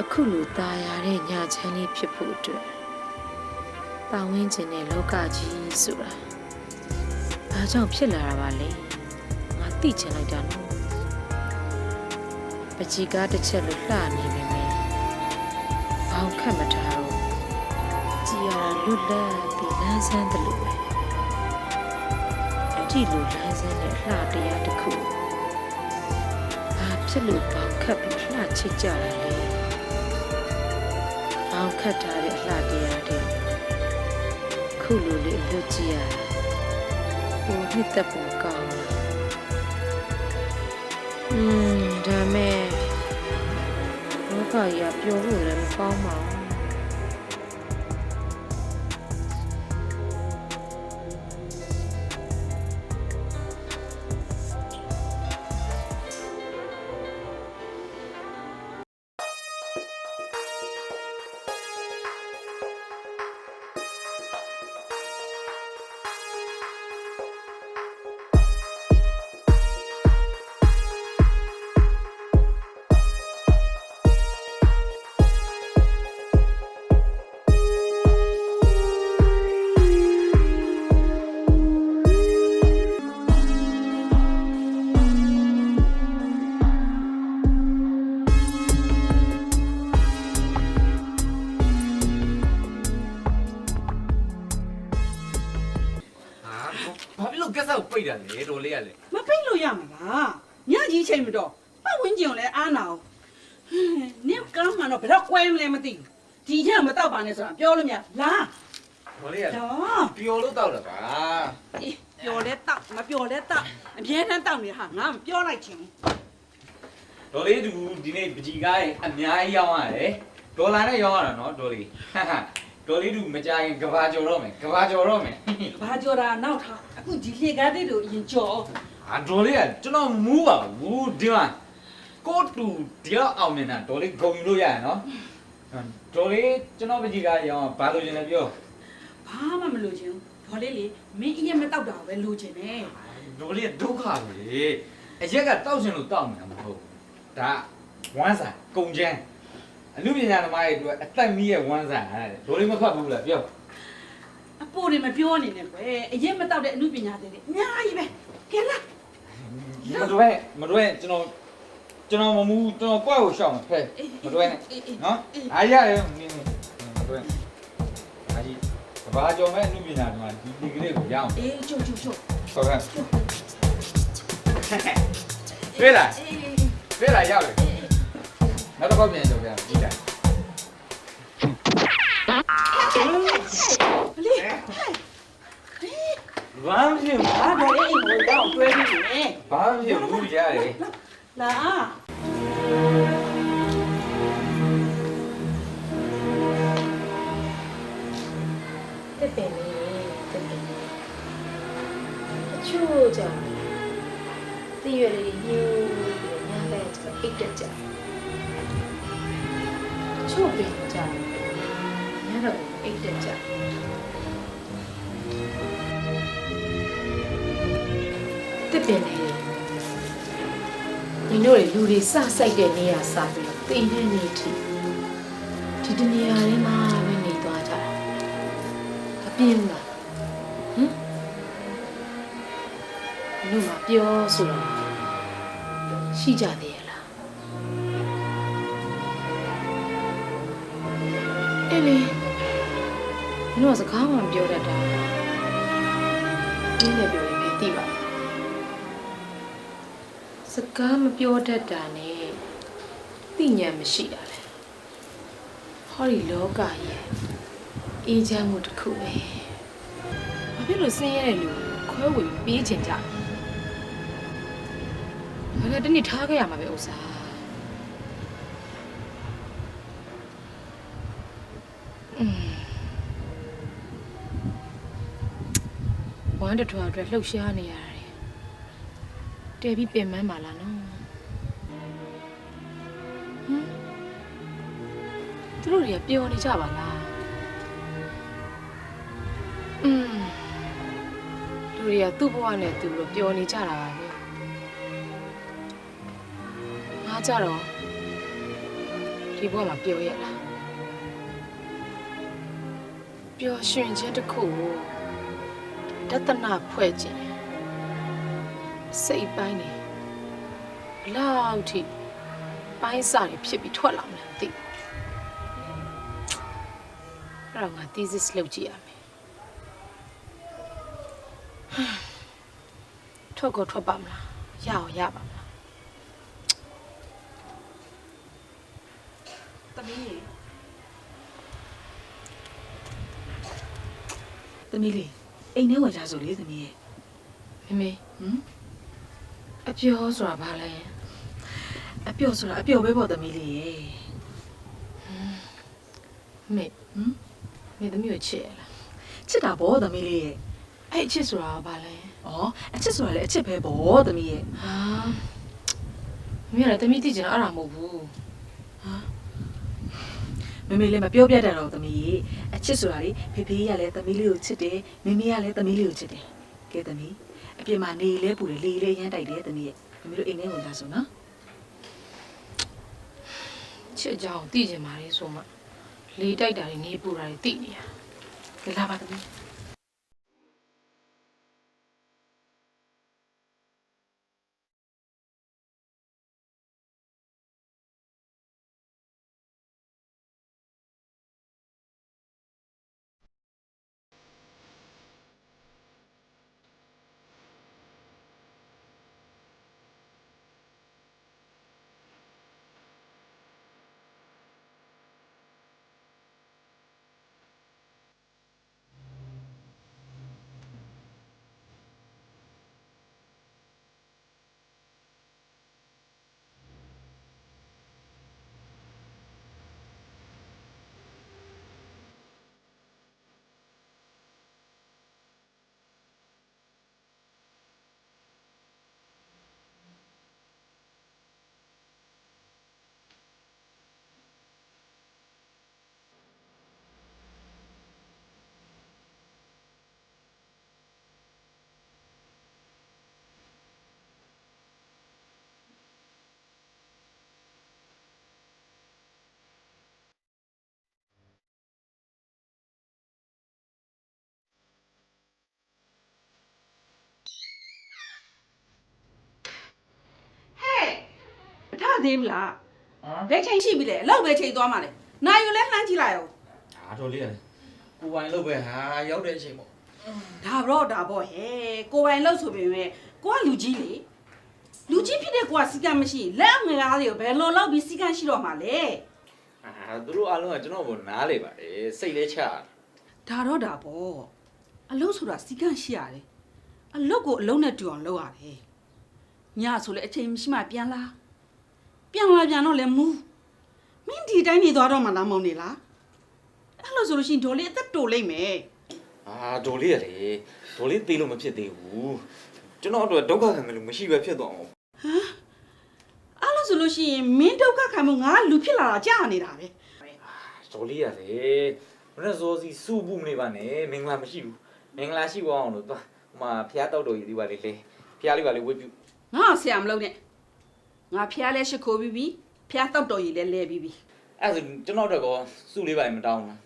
အခုလိုตายရတဲ့ညချမ်းလေးဖြစ်ဖို့အတွက်ပတ်ဝန်းကျင်နဲ့လောကကြီးဆိုတာဘာကြောင့်ဖြစ်လာတာပါလဲငါသိချင်လိုက်တာနော်ပကြီးကားတစ်ချက်လို့လှနေနေမယ်ဘောင်ခတ်မထားတော့ကြည်ရတာလွတ်လပ်ပြီးလန်းဆန်းတယ်လို့ပဲအကြည့်လိုလန်းဆန်းတဲ့လှတရားတစ်ခုဘာဖြစ်လို့ဘောင်ခတ်ပြီးလှချစ်ကြရလဲ ဘောင်ခတ်ထားတဲ့အလှတရားတွေခုလိုလေးအလွတ်ကြည့်ရတာဟိုနှစ်သက်ပုံကောင်းလာอืมဒါမဲ့ဘောကကြီးကပျော်ဖို့လည်းမကောင်းပါဘူး ပိတ်တာလဲတော်လေးရလဲမပိတ်လို့ရမှာလားညကြီးချိန်မတော့ပတ်ဝန်းကျင်ကိုလည်းအားနာအောင်ဟင်းနင့်ကမ်းမှတော့ဘယ်တော့ကွဲမလဲမသိဘူးဒီညမတော့ပါနဲ့ဆိုတာပြောလို့မရလားတော်လေးရတော့ပျော်လို့တောက်တာပါအေးပျော်လဲတောက်မပျော်လဲတောက်အမြဲတမ်းတောက်နေဟာငါမပြောလိုက်ချင်ဘူးတော်လေးသူဒီနေ့ပကြီးကားရဲ့အများကြီးရောင်းရတယ်ဒေါ်လာနဲ့ရောင်းရတာနော်တော်လေး ဟာဟာတော်လေးသူမကြရင်ကဘာကျော်တော့မယ်ကဘာကျော်တော့မယ်ဘာကြော်တာနောက်ထားအခုဒီလေကားတဲ့တို့အရင်ကြော်ဟာတော်လေးကကျွန်တော်မူးပါဘူးဒီမှာကိုတူဒီတော့အောင်နေတာတော်လေးဂုံယူလို့ရရနော်တော်လေးကျွန်တော်ပကြီးကားရောင်းဘာလို့ရှင်လဲပြောဘာမှမလို့ချင်ဘူးဘောလေးလေမင်းအရင်မတောက်တာပဲလိုချင်တယ်တော်လေးဒုက္ခပဲအရက်ကတောက်ရှင်လို့တောက်နေတာမဟုတ်ဘူးဒါဝမ်းစာကုံချမ်း အမှုပညာသမားတွေအတွက်အသက်မီးရဲ့ဝမ်းစာတဲ့တော်လေးမဖတ်ဘူးလားပြောအပိုးတွေမပြောနေနဲ့ကွယ်အရင်မတောက်တဲ့အမှုပညာတွေအများကြီးပဲကဲလား မတွဲမတွဲကျွန်တော်ကျွန်တော်မမူကျွန်တော်ကွက်ကိုရှောက်မှာဖဲမတွဲနဲ့နော်အားရတယ်မင်းမတွဲအားကြီးဘာကြောင့်မဲ့အမှုပညာသမားဒီဒီကလေးကိုရအောင်အေးချိုချိုချိုဆောကန်တွေ့လားအေးတွေ့လားရောက်တယ် နောက်တစ်ခေါက်ပြန်ကြောက်ပြန်ကြည့်တယ်ဘလေးဘာမှမရှိဘူးဘာဘာလေးအိမ်ကိုတော့တွဲပြီးနေဘာမှမရှိဘူးရတယ်လာတစ်ပင်လေးတစ်ပင်လေးအချို့ကြောင့်တည့်ရွယ်လေးညှို့ပြီးတော့ညဘက်ကျတော့အိတ်တက်ကြအ ချို့ပင်ကြောင့်ညတော့အိတ်တက်ကြတစ်ပင်လေးညီတို့တွေလူတွေစစိုက်တဲ့နေရာစပြီးတော့တင်းနေနေထိဒီတနေရာလေးမှာပဲနေသွားကြတာအပြင်းလားဟမ်လူမပြောဆိုတာရှိကြသေးရဲ့ လူကစကားမှမပြောတတ်တာဒီနဲ့ပြောရင်လည်းသိပါစကားမပြောတတ်တာနဲ့သိဉာဏ်မရှိတာလေဟောဒီလောကရဲ့အေးချမ်းမှုတစ်ခုပဲဘာဖြစ်လို့ဆင်းရဲတဲ့လူကိုခွဲဝေပေးချင်ကြလဲဘာလဲတနေ့ထားခဲ့ရမှာပဲဥစ္စာอืม ဝမ်းတထွားအတွက်လှုပ်ရှားနေရတယ်တဲပြီးပင်ပန်းပါလားနော်ဟမ်သူတို့တွေကပျော်နေကြပါလားอืมလူတွေကသူ့ဘဝနဲ့သူတို့ပျော်နေကြတာပါပဲငါကြတော့ဒီဒီဘဝမှာပြောရလားပျော်ရွှင်ခြင်းတစ်ခုကို တသနာဖွဲ့ခြင်းစိတ်ပိုင်းနေဘလောက်ထိပိုင်းစာတွေဖြစ်ပြီးထွက်လာမလဲမသိဘူးအဲ့တော့ငါ thesis လုပ်ကြည့်ရမယ်ဟမ်ထွက်ကိုထွက်ပါမလားရအောင်ရပါမလားသမီးရေသမီးလေး အိမ်ထဲဝင်ကြဆိုလေသမီးရဲ့မေမေဟမ်အပြောဆိုတာဘာလဲအပျော်ဆိုတာအပျော်ပဲပေါ့သမီးလေးရဲ့မေဟမ်မေသမီးကိုချစ်ရလားချစ်တာပေါ့သမီးလေးရဲ့အဲ့အချစ်ဆိုတာကဘာလဲဩအချစ်ဆိုတာလည်းအချစ်ပဲပေါ့သမီးရဲ့ဟာမင်းကလည်းသမီးသိချင်တာအဲ့ဒါမဟုတ်ဘူးမမေလည်းမပြောပြတတ်တော့သမီးရဲ့အ ချစ်ဆိုတာလေဖေဖေကလည်းသမီးလေးကိုချစ်တယ်မမေကလည်းသမီးလေးကိုချစ်တယ်ကဲသမီးအပြင်မှာနေလဲပူတယ်လေလဲရမ်းတိုက်တယ်သမီးရဲ့မမေတို့အိမ်ထဲဝင်ကြဆိုနော်ချစ်ကြအောင်သိချင်ပါလေဆိုမှလေးတိုက်တာတွေနေပူတာတွေသိနေရကဲလာပါသမီး ထသေးဘူးလားဘယ်ချိန်ရှိပြီလဲအလောက်ပဲချိန်သွားမှလဲနိုင်ယူလဲလှမ်းကြည့်လိုက်အောင်ဒါတော်လေးရတယ်ကိုပိုင်လို့ပဲဟာရောက်တဲ့အချိန်ပေါ့ဒါတော့ဒါပေါ့ဟဲ့ကိုပိုင်လောက်ဆိုပေမဲ့ကိုကလူကြီးလေလူကြီးဖြစ်တဲ့ကိုကစီကံမရှိလက်ငယ်ကားတွေကိုဘယ်လိုလောက်ပြီးစီကံရှိတော့မှလဲအာသူတို့အားလုံးကကျွန်တော်ကိုနားလေပါတယ်စိတ်လဲချဒါတော့ဒါပေါ့အလုံးဆိုတာစီကံရှိရတယ်အလုတ်ကိုအလုံးနဲ့တူအောင်လုပ်ရတယ်ညဆိုလဲအချိန်မရှိမှပြန်လာပြန် လာပြန်တော့လဲမူးမင်းဒီတိုင်းနေသွားတော့မှလားမောင်နေလားအဲ့လိုဆိုလို့ရှိရင်ဒေါ်လေးအသက်တိုလိမ့်မယ်အာဒေါ်လေးရလေဒေါ်လေးသေးလို့မဖြစ်သေးဘူးကျွန်တော်အတွက်ဒုက္ခခံတယ်လို့မရှိပဲဖြစ်သွားအောင်အဲ့လိုဆိုလို့ရှိရင်မင်းဒုက္ခခံမှုငါလူဖြစ်လာတာကြာနေတာပဲဒေါ်လေးရလေဘယ်နဲ့ဇောစီစူဘူးမနေပါနဲ့မင်္ဂလာမရှိဘူးမင်္ဂလာရှိသွားအောင်လို့သွားဟိုမှာဖျားတောက်တော်ကြီးဒီပါလေးလေဖျားလေးပါလေးဝတ်ပြုငါဆရာမလုပ်နဲ့ ငါဖះလဲရှိခိုးပြီးပြီဖះတောက်တော်ကြီးလဲလဲပြီးပြီအဲ့ဒါဆိုကျွန်တော်တို့ကစူလေးပါမတောင်းဘူး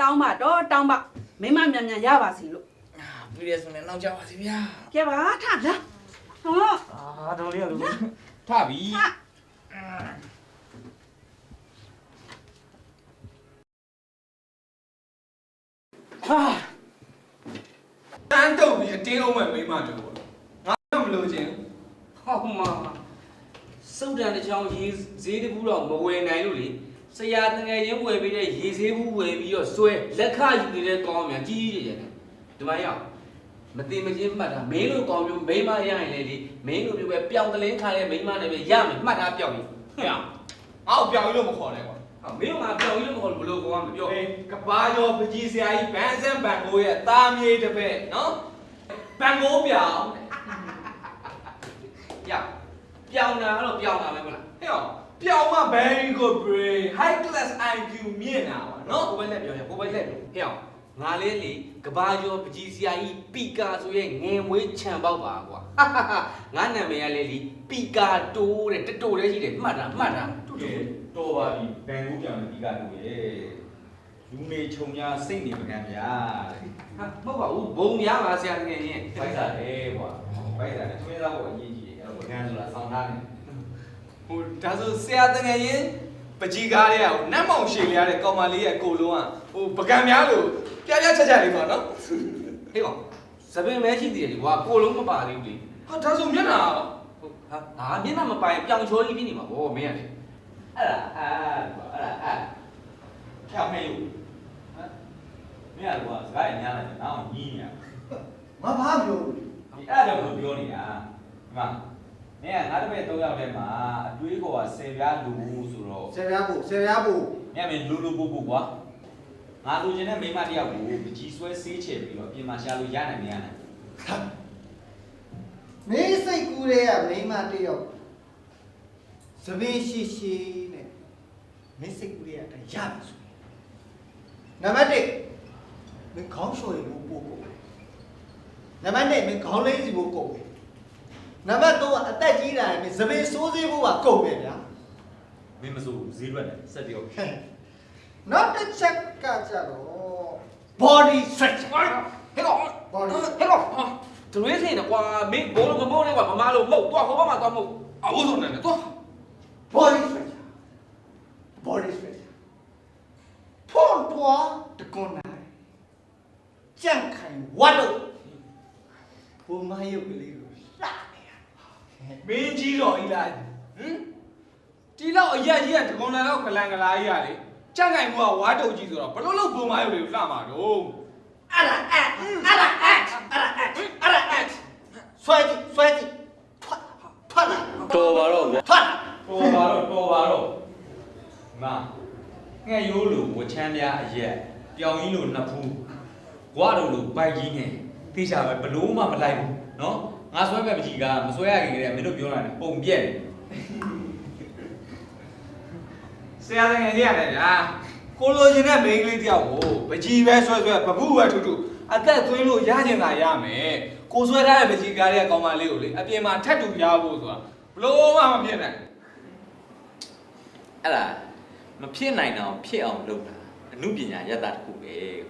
တောင်းပါတော့တောင်းပါမိမမြန်မြန်ရပါစီလို့အာပြည့်ရဆိုနေနောက်ကြပါစီဗျာကဲပါထလာဟောအာဒေါ်လေးရလို့ထပြီထဟာတန်းတုပ်ပြီးအတင်းအောင်မဲ့မိမတူပေါ့ငါတော့မလို့ချင်းဟောမှာ စုတ်တန်တစ်ချောင်းရေဈေးတစ်ဘူးတော့မဝယ်နိုင်လို့လေဆရာတငယ်ချင်းဝယ်ပြီးတဲ့ရေဈေးဘူးဝယ်ပြီးတော့စွဲလက်ခယူနေတဲ့ကောင်းမြန်ကြီးကြီးကျယ်ကျယ်ဒီမရောက်မသိမချင်းမှတ်တာမင်းလိုကောင်းမျိုးမိမရရင်လေလေမင်းလိုမျိုးပဲပျောက်တလင်းခါတဲ့မိမနဲ့ပဲရမယ်မှတ်ထားပျောက်ရင်ဟဲ့အောင်ငါ့ကိုပြောင်းလို့မခေါ်နဲ့ကွာဟာမင်းကငါပျောက်ရင်လို့မဟုတ်ဘူးဘလို့ကောင်းမပြောအေးကဘာကျော်ပကြီးဆရာကြီးဘန်ဆန်ဘန်ကိုရဲ့တာမြေတစ်ဖက်နော်ဘန်ကိုပြောင်းရ ပျောက်တာကတော့ပျောက်တာပဲမလားဟဲ့အောင်ပြောင်းမှ very good brain high class IQ မြင့်တာပါနော်နော်ကိုပဲလက်ပြောရကိုပဲလက်ပြောဟဲ့အောင်ငါလေးလေကဘာကျော်ပကြီးဆရာကြီးပီကာဆိုရဲ့ငယ်မွေးခြံပေါက်ပါကွာဟာဟာဟာငါနာမည်ကလေလီပီကာတိုးတဲ့တတိုလေးရှိတယ်မှတ်တာမှတ်တာတူတူတော်ပါပြီဘန်ကူးပြောင်းပြီးကတော့ရေလူမေခြုံများစိတ်နေပကံဗျာဟာမဟုတ်ပါဘူးဘုံများပါဆရာငယ်ရင်ဖိုက်တာလေကွာဖိုက်တာလေသွေးသားပေါ်အရေးကြီး တယ်အဲ့တော့ပကံဆိုတာဆောင်းထားတယ်ဟိုဒါဆိုဆရာတငယ်ရင်ပကြီးကားလေးကဟိုနတ်မောင်ရှည်လေးရတဲ့ကောင်မလေးရဲ့ကိုလုံးကဟိုပကံများလို့ပြပြချက်ချက်လေးပေါ့နော်ဟေးကောင်သပင်မဲရှိသေးတယ်လေကွာကိုလုံးမပါသေးဘူးလေဟာဒါဆိုမျက်နှာဟုတ်ဟာဟာမျက်နှာမပိုင်ပြောင်ချောကြီးဖြစ်နေမှာဗောမင်းကလေအဲ့ဒါအဲ့ကွာအဲ့ဒါအဲ့ဖြောက်မဲ့ယူဟမ်မင်းကကွာစကားရညားလိုက်တော့ညီးနေရငါဘာပြောလို့ဒီအဲ့ဒါကိုပြောနေတာဒီမှာ မင်းကငါတို့ရဲ့၃ယောက်ထဲမှာအတွေးကောက10ပြားလူဆိုတော့ဆယ်ပြားဖို့ဆယ်ပြားဖို့မြတ်မင်းလူလူပူပူကွာငါလူချင်းတဲ့မိန်းမတစ်ယောက်ကိုပကြီးဆွဲဆေးချယ်ပြီးတော့ပြင်မာရှာလို့ရနိုင်မရနိုင်မင်းစိတ်ကူးတဲ့ကမိန်းမတစ်ယောက်သပင်းရှိရှိနဲ့မင်းစိတ်ကူးတဲ့ကတည်းရပြီဆိုရင်နံပါတ်1မင်းခေါင်းလျှော်ရင်ဘူးပို့ကုန်နံပါတ်2မင်းခေါင်းလေးစီဖို့ကုန် နံပါတ်3ကအသက်ကြီးလာရင်မင်းသပင်းစိုးစေးဖို့ကကုန်တယ်ဗျာမင်းမစိုးဈေးရွက်တယ်ဆက်ပြော နောက်တစ်ချက်ကကြတော့ body stretch ဟဲ့ကောင် body ဟဲ့ကောင်ဟာဒရွေးစင်တော့ကွာမင်းဘိုးလုံးမမိုးနဲ့ကွာမမလို့မဟုတ်တော့ဟိုဘက်မှာတော့မဟုတ်အဝုဆုံးနေတယ်တော့ body stretch body stretch ဖွန်ပွားတကွန်နိုင်ကြန့်ခိုင်ဝတ်လို့ဘုံမယုတ်ကလေးကိုလှနေရ မင်းကြီးတော်ကြီးလားဟမ်ဒီလောက်အရက်ကြီးကဒဂုံလန်လောက်ခလန်ကလာကြီးရလေကြန့်ကင်မှုကဝါတုတ်ကြီးဆိုတော့ဘလို့လို့ဘုံမရုပ်တွေကိုလှမှာတော့အဲ့ဒါအဲ့အဲ့ဒါအဲ့အဲ့ဒါအဲ့အဲ့ဒါအဲ့ဆွဲကြည့်ဆွဲကြည့်ဖတ်ဖတ်လာတော်ပါတော့ကွာဖတ်လာတော်ပါတော့တော်ပါတော့ငါငှက်ရိုးလိုဝချမ်းပြားအရက်ပြောင်ကြီးလိုနှစ်ဖူးဘွားတို့လိုပိုက်ကြီးနဲ့သိချာပဲဘလို့မှမလိုက်ဘူးနော် ငါဆွဲပဲမကြည့်ကမဆွဲရခင်ကတည်းကမင်းတို့ပြောတာနဲ့ပုံပြက်တယ်ဆရာတငယ်ကြီးရတယ်ဗျာကိုလိုချင်တဲ့မိန်းကလေးတယောက်ကိုပကြီးပဲဆွဲဆွဲပပုပဲထူထူအသက်သွင်းလို့ရကျင်တာရမယ်ကိုဆွဲထားတဲ့ပကြီးကားရဲ့ကောင်မလေးကိုလေအပြင်မှာထက်တူရဖို့ဆိုတာဘလို့မှမဖြစ်နိုင်အဲ့ဒါမဖြစ်နိုင်တော့ဖြစ်အောင်လုပ်တာအမှုပညာရတ္တတစ်ခုပဲကွာ